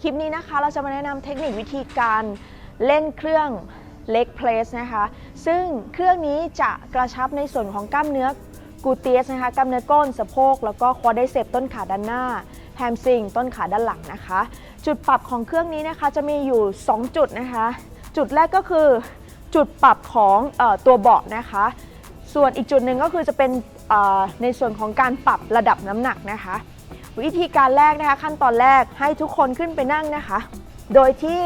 คลิปนี้นะคะเราจะมาแนะนำเทคนิควิธีการเล่นเครื่อง leg press นะคะ ซึ่งเครื่องนี้จะกระชับในส่วนของกล้ามเนื้อกูเตียสนะคะ กล้ามเนื้อก้นสะโพก แล้วก็ควอไดเซปต้นขาด้านหน้า แฮมซิงต้นขาด้านหลังนะคะ จุดปรับของเครื่องนี้นะคะจะมีอยู่ 2 จุดนะคะ จุดแรกก็คือจุดปรับของออตัวเบาะนะคะ ส่วนอีกจุดหนึ่งก็คือจะเป็นในส่วนของการปรับระดับน้ำหนักนะคะ วิธีการแรกนะคะขั้นตอนแรกให้ทุกคนขึ้นไปนั่งนะคะ โดยที่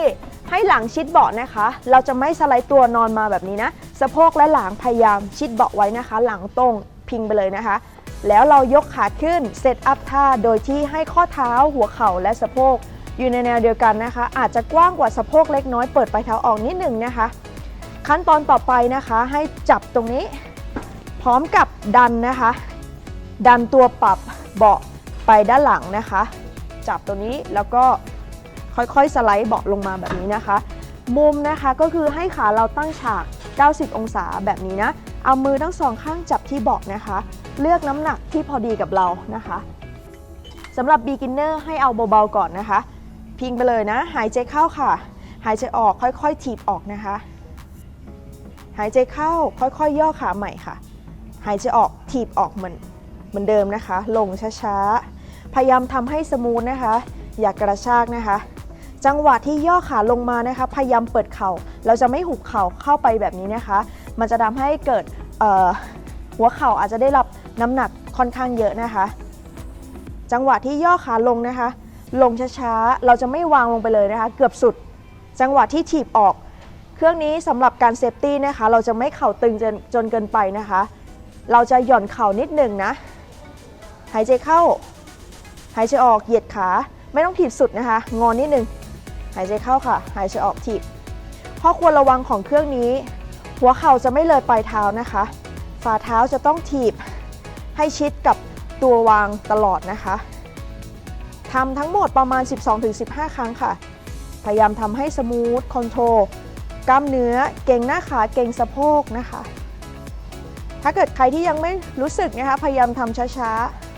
ให้หลังชิดเบาะนะคะ เราจะไม่สไลด์ตัวนอนมาแบบนี้นะ สะโพกและหลังพยายามชิดเบาะไว้นะคะ หลังตรงพิงไปเลยนะคะ แล้วเรายกขาขึ้นเซตอัพท่าโดยที่ให้ข้อเท้าหัวเข่าและสะโพกอยู่ในแนวเดียวกันนะคะ อาจจะกว้างกว่าสะโพกเล็กน้อยเปิดปลายเท้าออกนิดหนึ่งนะคะ ขั้นตอนต่อไปนะคะให้จับตรงนี้ พร้อมกับดันนะคะ ดันตัวปรับเบาะ ไปด้านหลังนะคะ จับตัวนี้แล้วก็ค่อยๆสไลด์เบาะลงมาแบบนี้นะคะ มุมนะคะก็คือให้ขาเราตั้งฉาก 90 องศาแบบนี้นะ เอามือทั้งสองข้างจับที่เบาะนะคะ เลือกน้ำหนักที่พอดีกับเรานะคะสำหรับ beginner ให้เอาเบาๆก่อนนะคะ พิงไปเลยนะ หายใจเข้าค่ะ หายใจออกค่อยๆถีบออกนะคะ หายใจเข้าค่อยๆย่อขาใหม่ค่ะ หายใจออกถีบออกเหมือน เหมือนเดิมนะคะ ลงช้าๆ พยายามทำให้สมูทนะคะ อย่ากระชากนะคะ จังหวะที่ย่อขาลงมานะคะ พยายามเปิดเข่า เราจะไม่หุบเข่าเข้าไปแบบนี้นะคะ มันจะทำให้เกิดหัวเข่าอาจจะได้รับน้ำหนักค่อนข้างเยอะนะคะ จังหวะที่ย่อขาลงนะคะ ลงช้าๆ เราจะไม่วางลงไปเลยนะคะ เกือบสุด จังหวะที่ถีบออก เครื่องนี้สำหรับการเซฟตี้นะคะ เราจะไม่เข่าตึงจนจนเกินไปนะคะ เราจะหย่อนเข่านิดหนึ่งนะ หายใจเข้า หายใจออกเหยียดขา ไม่ต้องถีบสุดนะคะ งอนนิดนึง หายใจเข้าค่ะ หายใจออกถีบข้อควรระวังของเครื่องนี้ หัวเข่าจะไม่เลยปลายเท้านะคะ ฝ่าเท้าจะต้องถีบ ให้ชิดกับตัววางตลอดนะคะทำทั้งหมดประมาณ 12-15 ครั้งค่ะ พยายามทำให้สมูทคอนโทรลกล้ามเนื้อเก่งหน้าขาเก่งสะโพกนะคะ ถ้าเกิดใครที่ยังไม่รู้สึกนะคะ พยายามทำช้าๆ